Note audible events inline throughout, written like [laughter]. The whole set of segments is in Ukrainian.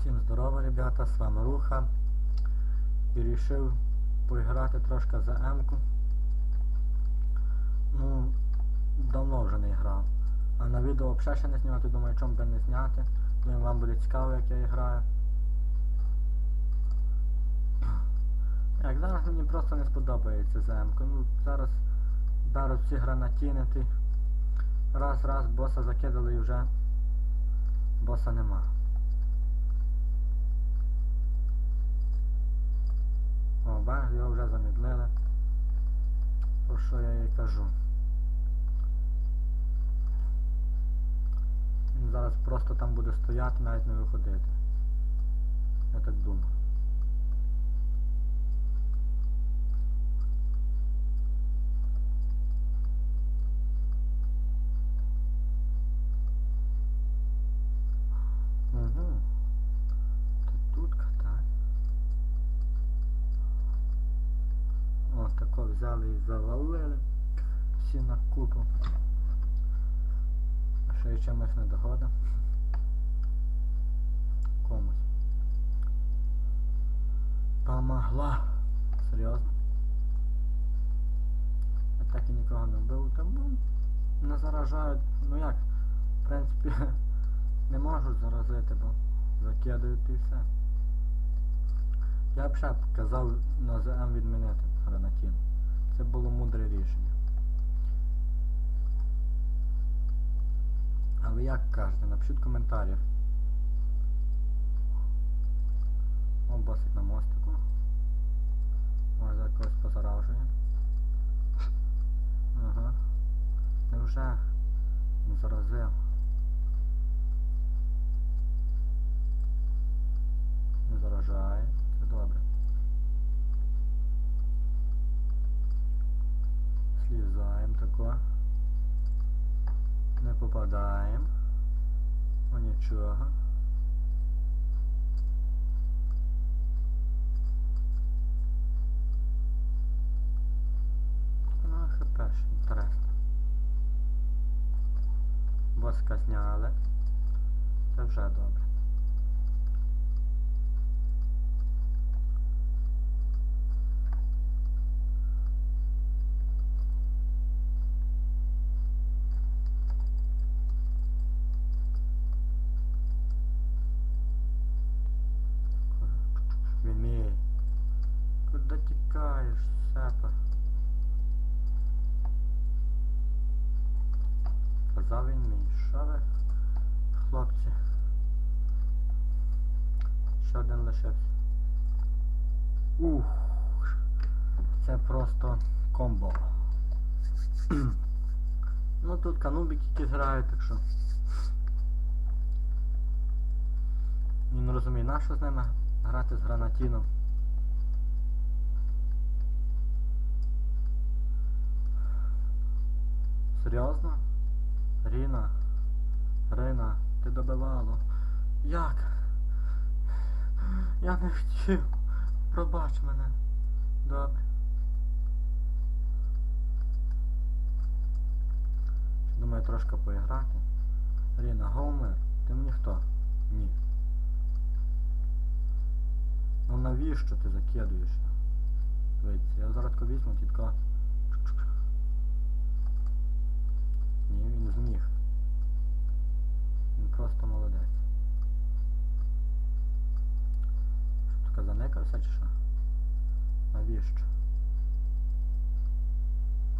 Всім здорово, ребята, з вами Руха. І рішив поіграти трошки за М-ку. Ну, давно вже не грав. А на відео взагалі ще не знімати, думаю, чому би не зняти. Думаю, вам буде цікаво, як я граю. Як зараз мені просто не сподобається за М-ку. Ну, зараз беруть всі гранатіни, ти раз, раз, боса закидали і вже боса нема. О, його вже замідлили. Про що я їй кажу? Він зараз просто там буде стояти, навіть не виходити. Я так думаю. Угу. Ти тут катай. О, тако взяли і завалили. Всі на купу. Ще й чимось не догода. Комусь. Помогла. Серйозно? Я так і нікого не вбив, тому не заражають. Ну як? В принципі, [laughs] не можуть заразити, бо закидають і все. Я б ще казав на ЗМ відмінити гранатін. Це було мудре рішення. Але як кажете, напишіть в коментарях. О, босик на мостику. Може за когось позаражує. Ага. Невже не заразив? Не заражає. Це добре. Тако. Не попадаємо. О нічого. Ну, хп ж, інтересно. Боска зняли. Це вже добре. Він мій. Куди тікаєш, сепа? Казав він мій. Що ви, хлопці? Ще один лишився. Ух. Це просто комбо. [clears throat] ну тут канубики якісь грають, так що. Він розуміє, на що з ними грати з гранатіном. Серйозно? Ріна? Рина, ти добивало. Як? Я не хотів. Пробач мене. Добре. Думаю, трошки поіграти. Ріна, Гомер, ти мені хто? Ні. Ну навіщо ти закидуєш? Дивіться, я зараз візьму, тітко. Ні, він зміг. Він просто молодець. Що таке заникався чи що? Навіщо?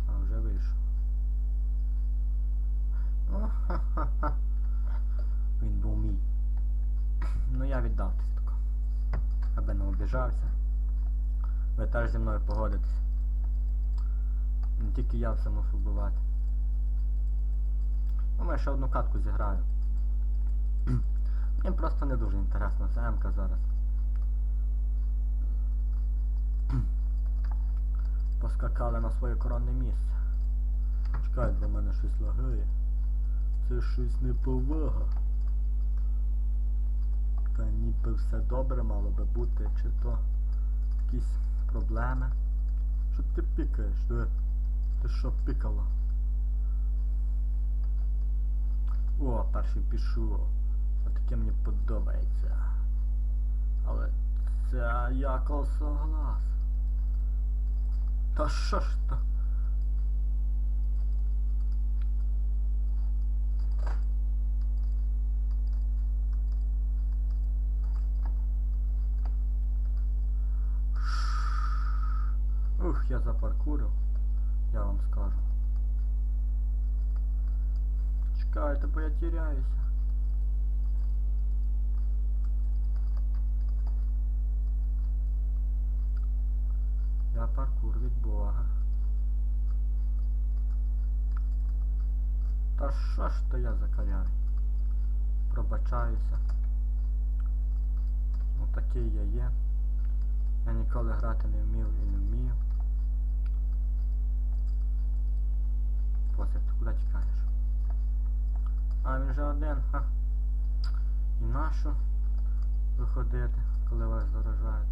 А, вже вийшов. Ха-ха-ха. Він був мій. Ну я віддав тако. Аби не обіжався. Ви теж зі мною погодитесь. Не тільки я все мушу вбивати. Ще одну катку зіграю. Мені просто не дуже інтересна СМК зараз. Поскакали на своє коронне місце. Чекай, бо в мене щось лагає. Це щось неповага. Та ніби все добре мало би бути, чи то якісь проблеми. Що ти пікаєш? Ти що пікала? О, перший пішов. Отаке мені подобається. Але Це я косоглаз. Та що ж то? Ух, я запаркурив, я вам скажу. Чекайте, бо я тіряюся. Я паркур від Бога. Та що ж то я закарявий? Пробачаюся. Ну такий я є. Я ніколи грати не вмів і не вмію. Посик, ти куди тікаєш? А він же один, ха. І нащо виходити, коли вас заражають?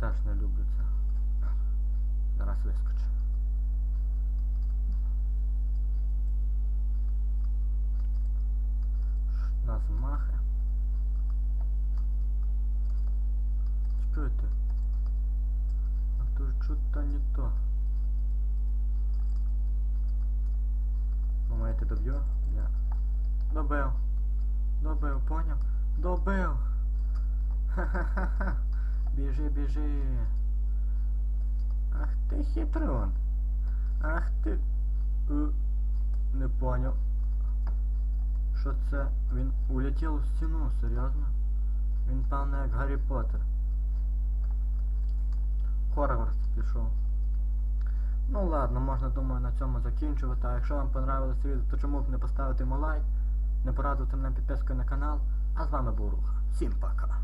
Теж не люблю це. Зараз вискочу. Ш- На змахи. Чекайте. А то что-то не то. Думаєте, доб'ю? Ні. Добив. Добив, поняв? Добив. Ха-ха-ха. Біжи, біжи. Ах ти хитрон. Ах ти. Е, Не поняв. Що це? Він улетів у стіну, серйозно? Він певно як Гаррі Поттер. Хорвард пішов. Ну ладно, можна думаю на цьому закінчувати. А якщо вам понравилось це відео, то чому б не поставити йому лайк, не порадувати мене підпискою на канал. А з вами був Руха. Всім пока.